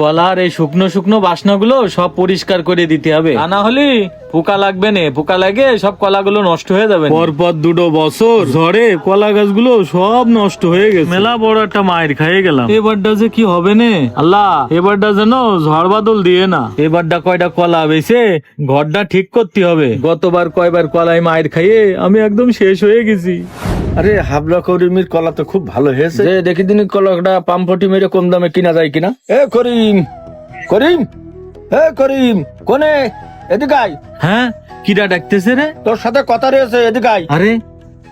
কলার এই শুকনো শুকনো বাসনাগুলো সব পরিষ্কার করে দিতে হবে। তা না হলে পোকা লাগবে না পোকা লাগে সব কলাগুলো নষ্ট হয়ে যাবে পরপর দুটো বছর ঝড়ে কলা গাছগুলো সব নষ্ট হয়ে গেছে। মেলা বড় একটা মায়ের খাইয়ে গেলাম। এবারটা যে কি হবে নে? আল্লাহ এবারটা যেন ঝড় বাদল দিয়ে না। এবারটা কয়টা কলা বেছে ঘরটা ঠিক করতে হবে। গতবার কয়বার কলাই মায়ের খাইয়ে আমি একদম শেষ হয়ে গেছি। আরে হাবলা করিমের কলা তো খুব ভালো হয়েছে। যে দেখি দিন কলাটা পামফটি মেরে কম দামে কিনা যায় কিনা। এ করিম করিম এ করিম কোনে? এদিকে আয় হ্যাঁ কিরা ডাকতেছে রে? তোর সাথে কথা রয়েছে এদিকে আয় আরে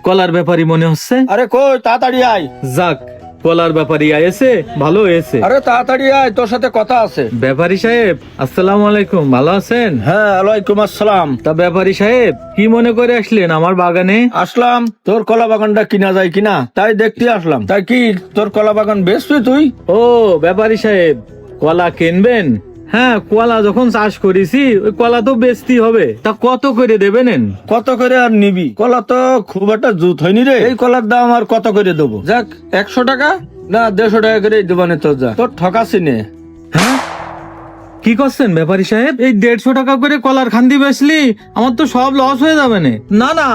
কলার ব্যাপারই মনে হচ্ছে। আরে কই তাড়াতাড়ি আয়। যাক কলার ব্যাপারী আয়েছে ভালো হয়েছে আরে তাড়াতাড়ি আয় তোর সাথে কথা আছে। ব্যাপারী সাহেব আসসালামু আলাইকুম ভালো আছেন? হ্যাঁ আলাইকুম আসসালাম। তা ব্যাপারী সাহেব কি মনে করে আসলেন আমার বাগানে? আসলাম তোর কলা বাগানটা কিনা যায় কিনা? তাই দেখতে আসলাম। তাই কি তোর কলা বাগান বেচবি তুই? ও ব্যাপারী সাহেব কলা কিনবেন? হ্যাঁ কলা যখন চাষ করেছি ওই কলা তো বেচতেই হবে। তা কত করে দেবে নেন? কত করে আর নিবি? কলা তো খুব একটা জুত হয়নি রে। এই কলার দাম আর কত করে দেবো? যাক একশো টাকা না দেড়শো টাকা করে দেবানে তোর যা। তোর ঠকাসি নে। হ্যাঁ? কি করছেন ব্যাপারী সাহেব? এই দেড়শো টাকা করে কলার খান্দি বেচলি আমার তো সব লস হয়ে যাবে নে। না না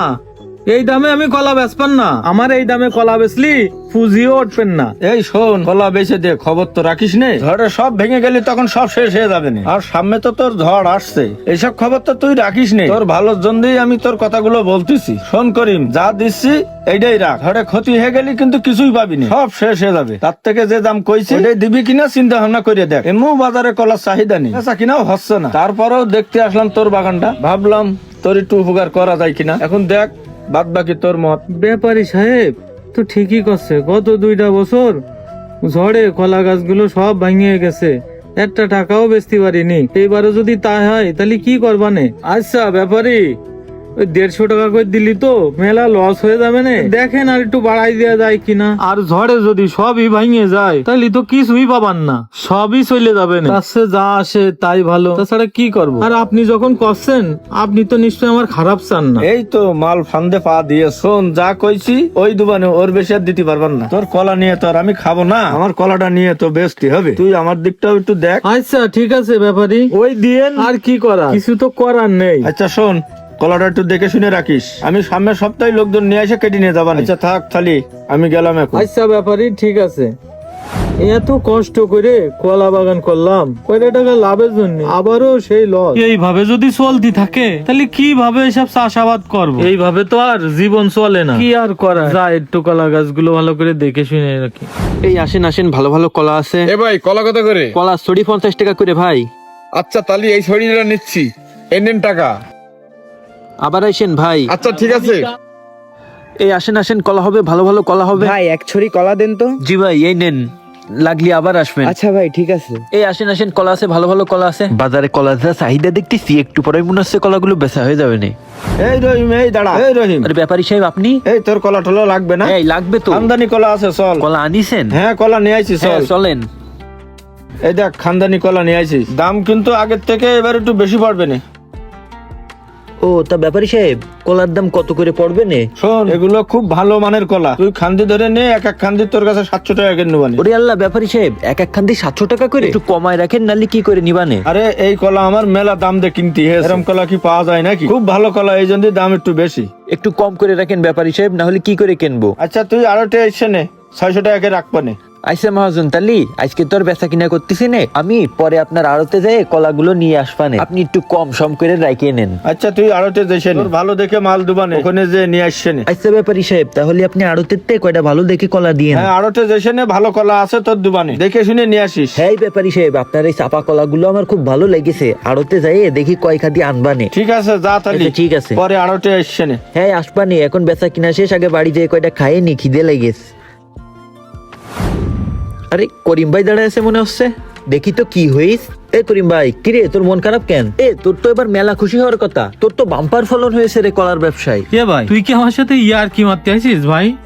এই দামে আমি কলা বেচবেন না। আমার এই দামে কলা বেচলি ফুজিও উঠবেন না। এই শোন কলা বেচে দে খবর তো রাখিস নে। ঝড়ে সব ভেঙে গেলি তখন সব শেষ হয়ে যাবে না। আর সামনে তো তোর ঝড় আসছে। এইসব খবর তো তুই রাখিস নে। তোর ভালোর জন্যই আমি তোর কথাগুলো বলতেছি। শোন করিম যা দিচ্ছি এইটাই রাখ। ঝড়ে ক্ষতি হয়ে গেলি কিন্তু কিছুই পাবি না। সব শেষ হয়ে যাবে। তার থেকে যে দাম কইছি ওটাই দিবি কিনা চিন্তা ভাবনা করে দেখ। এমন বাজারে কলার চাহিদা নেই। আচ্ছা কিনাও হচ্ছে না। তারপরেও দেখতে আসলাম তোর বাগানটা। ভাবলাম তোর একটু উপকার করা যায় কিনা। এখন দেখ বাদ বাকি তোর মত। ব্যাপারী সাহেব, তো ঠিকই করছে। গত দুইটা বছর ঝড়ে কলা গাছগুলো সব ভাঙিয়ে গেছে। একটা টাকাও বেচতে পারিনি। এইবারও যদি তা হয়, তাহলে কি করবানে? আচ্ছা ব্যাপারী। ওই দেড়শো টাকা করে দিলি তো মেলা লস হয়ে যাবে না। দেখেন আর একটু বাড়াই দেওয়া যায় কিনা। আর ঝড়ে যদি সবই ভাঙিয়ে যায় তাহলে তো কিছুই পাবান না। সবই চলে যাবে না। তার যা আসে তাই ভালো। তাছাড়া কি করব? আর আপনি যখন করছেন আপনি তো নিশ্চয়ই আমার খারাপ চান না। এই তো মাল ফান্দে পা দিয়ে শোন যা কইছি ওই দুবানে ওর বেশি আর দিতে পারবেন না। তোর কলা নিয়ে তো আর আমি খাব না। আমার কলাটা নিয়ে তো বেচতে হবে। তুই আমার দিকটাও একটু দেখ। আচ্ছা ঠিক আছে ব্যাপারী। ওই দিয়েন। আর কি করা কিছু তো করার নেই। আচ্ছা শোন কলাটা একটু দেখে শুনে রাখিস। আমি সামনের সপ্তাহে লোকজন নিয়ে এসে কেটে নিয়ে যাবানি। আচ্ছা থাক থালি আমি গেলাম এখন। আচ্ছা ব্যাপারী ঠিক আছে। এত কষ্ট করে কলা বাগান করলাম কয়টা টাকা লাভের জন্য আবারও সেই লস। এইভাবে যদি চলতি থাকে তাহলে কীভাবে এসব চাষাবাদ করব? এইভাবে তো আর জীবন চলে না। কি আর করা? যা একটু কলা গাছগুলো ভালো করে দেখে শুনে রাখি। এই আসেন আসেন ভালো ভালো কলা আছে। এ ভাই কলা কত করে? কলা ছড়ি পঞ্চাশ টাকা করে ভাই। আচ্ছা তাহলে এই শরীরটা নিচ্ছি। এই নেন টাকা। আবার আসেন ভাই। আচ্ছা ঠিক আছে। এই আসেন আসেন কলা হবে ভালো ভালো কলা হবে। ভাই এক ছড়ি কলা দেন তো। জি ভাই এই নেন লাগলি আবার আসবেন। আচ্ছা ভাই ঠিক আছে। এই আসেন আসেন কলা আছে ভালো ভালো কলা আছে। বাজারে কলা যা চাহিদা দেখতেছি একটু পরে মনে হচ্ছে কলাগুলো বেচা হয়ে যাবে না। এই রহিম এই দাঁড়া। এই রহিম। আরে ব্যাপারী সাহেব আপনি? এই তোর কলা টলা লাগবে না? এই লাগবে তো। আমদানি কলা আছে চল। কলা আনিছেন? হ্যাঁ কলা নিয়ে আইছি হ্যাঁ, চল। চলেন। এই দেখ খানদানি কলা নিয়ে আইছি দাম কিন্তু আগের থেকে এবার একটু বেশি পড়বে না। ও তা ব্যাপারী সাহেব কলার দাম কত করে পড়বে নে? শোন এগুলো খুব ভালো মানের কলা। তুই খান্দি ধরে নে এক এক খান্দি তোর কাছে সাতশো টাকা করে নেবানি। ওরে আল্লাহ ব্যাপারী সাহেব এক এক খান্দি সাতশো টাকা করে? একটু কমায় রাখেন নালি কি করে নিবানে? আরে এই কলা আমার মেলা দাম দিয়ে কিনতে হয় এরকম কলা কি পাওয়া যায় নাকি? খুব ভালো কলা এই জন্য দাম একটু বেশি। একটু কম করে রাখেন ব্যাপারী সাহেব না হলে কি করে কিনবো? আচ্ছা তুই আরও टे এসে নে ছয়শো টাকা রাখবানে আইসে মহাজন তালি আজকে তোর ব্যথা কিনা করতেছি নে। আমি পরে আপনার আড়তে যাই কলাগুলো নিয়ে আসবানে আপনি একটু কম সম করে রাখিয়ে নেন। আচ্ছা তুই আড়তে যাইছেন ভালো দেখে মাল দুবানে ওখানে যে নিয়ে আসছেন আইসে আচ্ছা, ব্যাপারী সাহেব তাহলে আপনি আড়তে তে কয়টা ভালো দেখে কলা দিয়ে হ্যাঁ আড়তে যাইছেন ভালো কলা আছে তোর দুবানে দেখে শুনে নিয়ে আসিস। হ্যাঁ ব্যাপারী সাহেব আপনার এই চাপা কলাগুলো আমার খুব ভালো লেগেছে। আড়তে যাইয়ে দেখি কয় খাদি আনবানে ঠিক আছে যা তালি। আচ্ছা, ঠিক আছে। পরে আড়তে আসছেন হ্যাঁ আসবানি এখন বেচা কিনা শেষ আগে বাড়ি যেয়ে কয়টা খাইয়ে নি খিদে লেগেছে। আরে করিম ভাই দাঁড়ায় আছে মনে হচ্ছে। দেখি তো কি হইস। এ করিম ভাই কিরে তোর মন খারাপ কেন? এ, তোর তো এবার মেলা খুশি হওয়ার কথা। তোর তো বাম্পার ফলন হয়েছে রে কলার ব্যবসায়। কে ভাই? তুই কি আমার সাথে ইয়ার কি মারতে আছিস ভাই?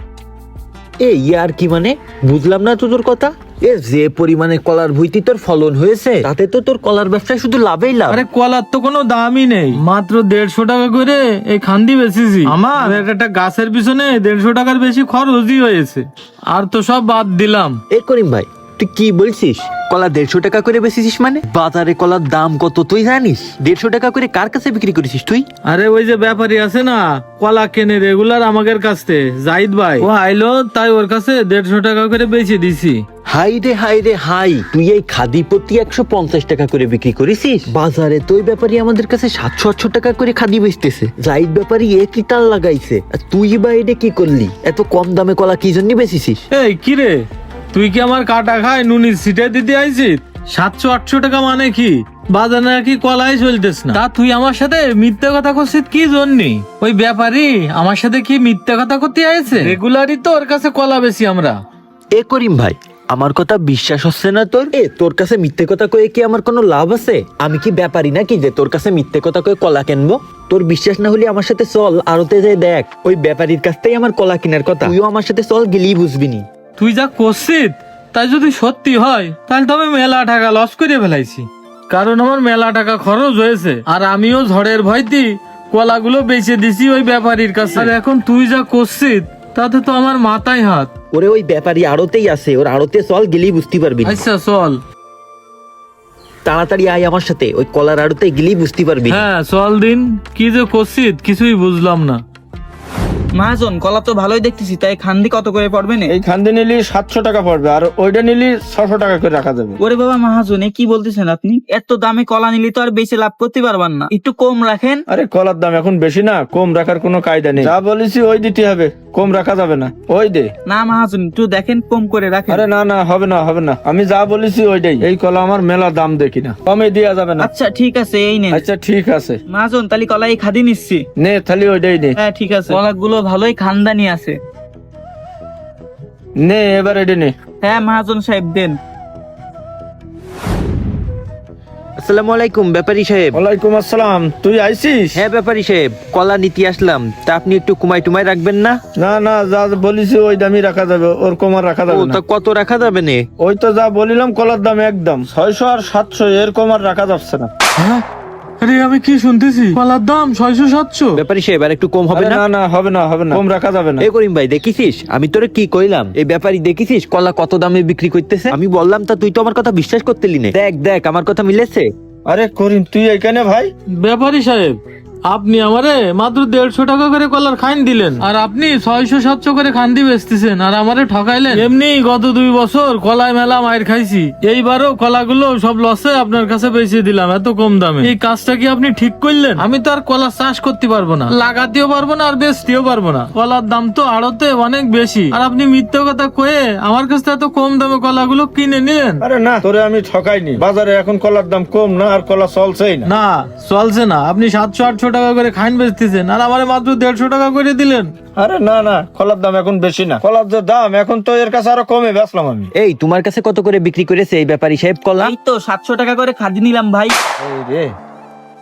এ ইয়ার কি মানে? বুঝলাম না তো তোর কথা। এ যে পরিমাণে কলার ভুইতি তোর ফলন হয়েছে তাতে তো তোর কলার ব্যবসায় শুধু লাভই লাভ। আরে কলার তো কোনো দামই নেই। মাত্র দেড়শো টাকা করে এই খান্দি বেচেছি। আমার একটা গাছের পিছনে দেড়শো টাকার বেশি খরচই হয়েছে। আর তো সব বাদ দিলাম। এ করিম ভাই তুই কি বলছিস? কলা দেড়শো টাকা করে বেচেছিস মানে? বাজারে কলার দাম কত তুই জানিস? দেড়শো টাকা করে কার কাছে বিক্রি করেছিস তুই? আরে ওই যে ব্যাপারী আছে না কলা কেনে রেগুলার আমাদের কাছে জাহিদ ভাই। ও আইলো তাই ওর কাছে দেড়শো টাকা করে বেচে দিছি। হাই রে হাই রে হাই তুই এই খাদি প্রতি একশো পঞ্চাশ টাকা করে বিক্রি করেছিস? বাজারে তো ওই ব্যাপারী আমাদের কাছে সাতশো আটশো টাকা করে খাদি বেচতেছে। জাহিদ ব্যাপারী একই তাল লাগাইছে? আর তুই বা এটা কি করলি? এত কম দামে কলা কি জন্য বেচিছিস? এই কিরে তুই কি আমার কাটা খায় নুনির সিটে দিতে আইছিস? সাতশো, আটশো টাকা মানে কি? বাজারে নাকি কলাই চলতেস না। তা তুই আমার সাথে মিথ্যা কথা করছিস কি জন্যি? ওই ব্যাপারী, আমার সাথে কি মিথ্যা কথা করতে আইছে? রেগুলারই তো ওর কাছে কলা বেশি আমরা। এ করিম ভাই, আমার কথা বিশ্বাস হচ্ছে না তোর? এ, তোর কাছে মিথ্যে কথা কয়ে কি আমার কোনো লাভ আছে? আমি কি ব্যাপারী নাকি যে তোর কাছে মিথ্যে কথা কয়ে কলা কিনবো? তোর বিশ্বাস না হলে আমার সাথে চল, আরতে যাই দেখ। ওই ব্যাপারীর কাছ থেকে আমার কলা কেনার কথা। তুইও আমার সাথে চল গেলেই বুঝবি নি। তুই যা করছিস তাই যদি সত্যি হয় তাহলে তো আমি মেলা টাকা লস করে ফেলাইছি। কারণ আমার মেলা টাকা খরচ হয়েছে আর আমিও ঝড়ের ভয় ভয়তে কলাগুলো বেচে দিছি ওই ব্যাপারীর কাছে। আর এখন তুই যা করছিস তাতে তো আমার মাথায় হাত। ওরে ওই ব্যাপারী আড়তেই আছে ওর আড়তে চল গেলেই বুঝতে পারবি। আচ্ছা চল। তাড়াতাড়ি আয় আমার সাথে ওই কলার আড়তে গেলেই বুঝতে পারবি। হ্যাঁ চল দিন কি যে করছিস কিছুই বুঝলাম না। মহাজন কলা তো ভালোই দেখতেছি তাই খান্দি কত করে পড়বে না? এই খান্দি নিলি সাতশো টাকা পড়বে আর ওইটা নিলি ছশো টাকা করে রাখা যাবে। ওরে বাবা মহাজন এ কি বলতেছেন আপনি? এত দামে কলা নিলে তো আর বেশি লাভ করতে পারবেন না। একটু কম রাখেন। আরে কলার দাম এখন বেশি না কম রাখার কোনো কায়দা নেই। যা বলেছি ওই দিতে হবে কম রাখা যাবে না ওই দে। না মহাজন একটু দেখেন কম করে রাখেন। আরে না না হবে না হবে না। আমি যা বলেছি ওইটাই। এই কলা আমার মেলা দাম দেখি না। কমে দেওয়া যাবে না। আচ্ছা ঠিক আছে এই নেন। আচ্ছা ঠিক আছে। মহাজন তাহলে কলা এই খাদি নিচ্ছি। নে তাহলে ওইটাই নে। হ্যাঁ ঠিক আছে। কলাগুলো ভালোই খানদানি আছে। নে এবার এটা নে। হ্যাঁ মহাজন সাহেব দেন। আসসালামু আলাইকুম ব্যাপারী সাহেব। ওয়ালাইকুম আসসালাম। তুই আইছিস হ্যাঁ ব্যাপারী সাহেব কলা নিতে আসলাম। তা আপনি একটু কুমাই টুমাই রাখবেন না? না না যা বলেছি ওই দামই রাখা যাবে ওর কমার রাখা ও যাবে তা না কত রাখা যাবে নে? ওই তো যা বলিলাম কলার দাম একদম। ছয়শো আর সাতশো এর কমার রাখা যাচ্ছে না। হ্যাঁ? আরে আমি কি শুনতেছি? কলার দাম ছয়শো সাতশো। ব্যাপারি সাহেব আর একটু কম হবে আরে না? না না হবে না হবে না। কম রাখা যাবে না। এ করিম ভাই দেখিছিস? আমি তোরে কি কইলাম? এই ব্যাপারি দেখিছিস কলা কত দামে বিক্রি করতেছে? আমি বললাম তা তুই তো আমার কথা বিশ্বাস করতেলি না। দেখ দেখ আমার কথা মিলেছে? আরে করিম তুই এখানে ভাই? ব্যাপারী সাহেব আপনি আমারে মাত্র দেড়শো টাকা করে কলার খাইন দিলেন। আর আপনি ছয়শো সাতশো করে খান্দি বেচতেছেন আর আমারে ঠকাইলেন। এমনি গত দুই বছর কলায় মেলা মায়ের খাইছি। এইবারও কলাগুলো সব লসে আপনার কাছে বেচে দিলাম এত কম দামে। এই কাজটা কি আপনি ঠিক করলেন? আমি তো আর কলা চাষ করতে পারব না। লাগাতেও পারব না আর বেচতেও পারব না। কলার দাম তো আড়তে অনেক বেশি। আর আপনি মিথ্যে কথা কয়ে আমার কাছে এত কম দামে কলাগুলো কিনে নিলেন? আরে না তোরে আমি ঠকাইনি। বাজারে এখন কলার দাম কম না আর কলা চলছেই না। না চলছে না। আপনি সাতশো আটশো টাকা করে খাইন বেচতেছেন আর আমার মাত্র দেড়শো টাকা করে দিলেন। আরে না না কলার দাম এখন বেশি না। কলার যে দাম এখন তো এর কাছে আরও কমে বেচলাম আমি। এই তোমার কাছে কত করে বিক্রি করেছে এই ব্যাপারী সাহেব? কলা এই তো সাতশো টাকা করে খাদি নিলাম ভাই। এই রে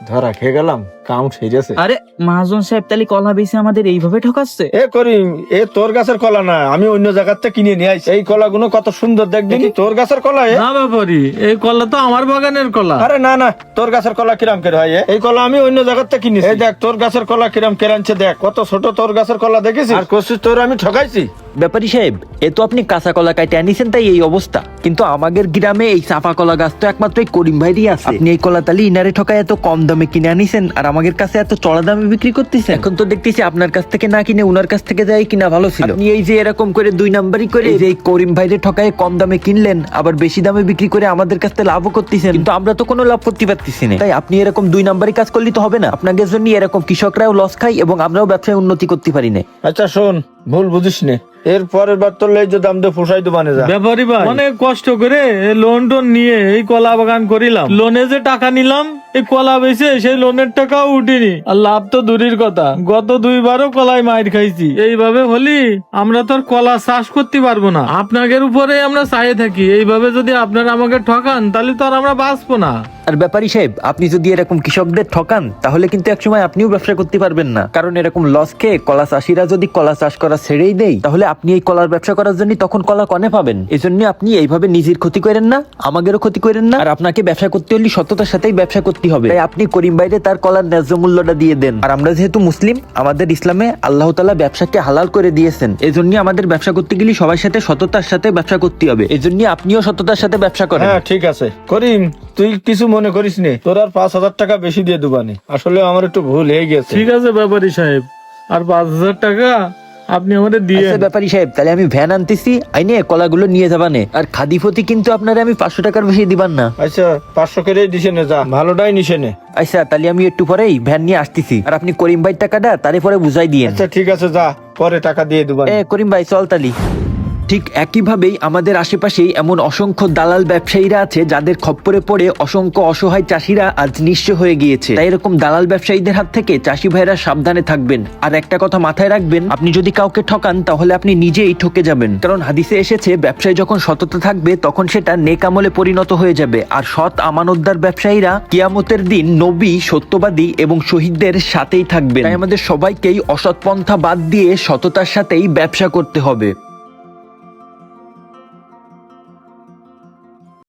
ধরা খেয়ে গেলাম। আরে মহাজন সাহেব তাহলে কলা বেশি আমাদের এইভাবে ঠকাচ্ছে? এ করিম এ তোর গাছের কলা না আমি অন্য জায়গার থেকে কিনে নিয়ে আইছি। এই কলাগুলো কত সুন্দর দেখবি কি? তোর গাছের কলা এ? না ব্যাপারি এই কলা তো আমার বাগানের কলা। আরে না না তোর গাছের কলা কিরাম করে হয় এই কলা আমি অন্য জায়গার থেকে কিনেছি। এই দেখ তোর গাছের কলা কিরাম কেরানছে দেখ কত ছোট তোর গাছের কলা দেখেছিস? আর কষিস তোর আমি ঠকাইছি। ব্যাপারী সাহেব এ তো আপনি কাঁচা কলা কাটে আনিছেন তাই এই অবস্থা। কিন্তু আমাদের গ্রামে এই চাপা কলা গাছ তো একমাত্র এই করিম ভাইরই আছে। আপনি এই কলা তালি ইনারে ঠকায় এত কম দামে কিনে আনিছেন আর আমাদের কাছে এত চড়া দামে বিক্রি করতেছে এখন তো দেখতেছি আপনার কাছ থেকে না কিনে উনার কাছ থেকে যাই কিনা ভালো ছিল। আপনি এই যে এরকম করে দুই নাম্বারই করে এই যে এই করিম ভাইরে ঠকায় কম দামে কিনলেন আবার বেশি দামে বিক্রি করে আমাদের কাছ থেকে লাভও করতেছেন। কিন্তু আমরা তো কোনো লাভ করতে পারতেছি না। তাই আপনি এরকম দুই নাম্বারই কাজ করলে তো হবে না। আপনাদের জন্য এরকম কৃষকরাও লস খায় এবং আমরাও ব্যবসায় উন্নতি করতে পারি না। আচ্ছা শোন ভুল বুঝিস নে। এর পরের বার তোর লেজ দাম দিয়ে ফুসাই দোকানে যা। ব্যাপারি ভাই অনেক কষ্ট করে লোন টোন নিয়ে এই কলা বাগান করিলাম। লোনে যে টাকা নিলাম এই কলা বেছে সেই লোনের টাকাও উঠিনি। আর লাভ তো দূরের কথা। গত দুইবারও কলায় মাইর খাইছি। এইভাবে হলি আমরা তো আর কলা চাষ করতে পারব না। আপনাদের উপরে আমরা চাইয়ে থাকি। এইভাবে যদি আপনারা আমাকে ঠকান, তাহলে তো আর আমরা বাঁচবো না। আর ব্যাপারী সাহেব, আপনি যদি এরকম কৃষকদের ঠকান, তাহলে কিন্তু একসময় আপনিও ব্যবসা করতে পারবেন না। কারণ এরকম লস খেয়ে কলা চাষিরা যদি কলা চাষ করা ছেড়েই দেয়, তাহলে আপনি এই কলার ব্যবসা করার জন্য তখন কলা কনে পাবেন। এজন্য আপনি এইভাবে নিজের ক্ষতি করেন না, আমাদেরও ক্ষতি করেন না। আর আপনাকে ব্যবসা করতে হলে সততার সাথেই ব্যবসা করতে হবে। তাই আপনি করিম বাইরে তার কলার ন্যায্য মূল্যটা দিয়ে দেন। আর আমরা যেহেতু মুসলিম, আমাদের ইসলামে আল্লাহ তালা ব্যবসাকে হালাল করে দিয়েছেন। এজন্য আমাদের ব্যবসা করতে গেলে সবার সাথে সততার সাথে ব্যবসা করতে হবে। এজন্য আপনিও সততার সাথে ব্যবসা করেন। হ্যাঁ ঠিক আছে। করিম তুই কিছু মনে করিস নে তোর আর পাঁচ হাজার টাকা বেশি দিয়ে দুবানি আসলে আমার একটু ভুল হয়ে গেছে। ঠিক আছে ব্যাপারী সাহেব আর পাঁচ হাজার টাকা আপনি আমাদের দিয়ে আচ্ছা ব্যাপারী সাহেব তাহলে আমি ভ্যান আনতেছি আইনে কলাগুলো নিয়ে যাবানে আর খাদিফতি কিন্তু আপনারা আমি পাঁচশো টাকার বেশি দিবান না। আচ্ছা পাঁচশো করে দিছে নে যা ভালোটাই নিছে নে। আচ্ছা তাহলে আমি একটু পরেই ভ্যান নিয়ে আসতেছি। আর আপনি করিম ভাই টাকাটা তারে পরে বুঝাই দিয়ে আচ্ছা ঠিক আছে যা পরে টাকা দিয়ে দুবানি এ করিম ভাই চল তালি। ঠিক একইভাবেই আমাদের আশেপাশেই এমন অসংখ্য দালাল ব্যবসায়ীরা আছে যাদের খপ্পরে পড়ে অসংখ্য অসহায় চাষিরা আজ নিঃস্ব হয়ে গিয়েছে। তাই এরকম দালাল ব্যবসায়ীদের হাত থেকে চাষি ভাইরা সাবধানে থাকবেন। আর একটা কথা মাথায় রাখবেন, আপনি যদি কাউকে ঠকান তাহলে আপনি নিজেই ঠকে যাবেন। কারণ হাদিসে এসেছে, ব্যবসায় যখন সততা থাকবে তখন সেটা নেকামলে পরিণত হয়ে যাবে। আর সৎ আমানতদার ব্যবসায়ীরা কিয়ামতের দিন নবী, সত্যবাদী এবং শহীদদের সাথেই থাকবেন। তাই আমাদের সবাইকেই অসৎ পন্থা বাদ দিয়ে সততার সাথেই ব্যবসা করতে হবে।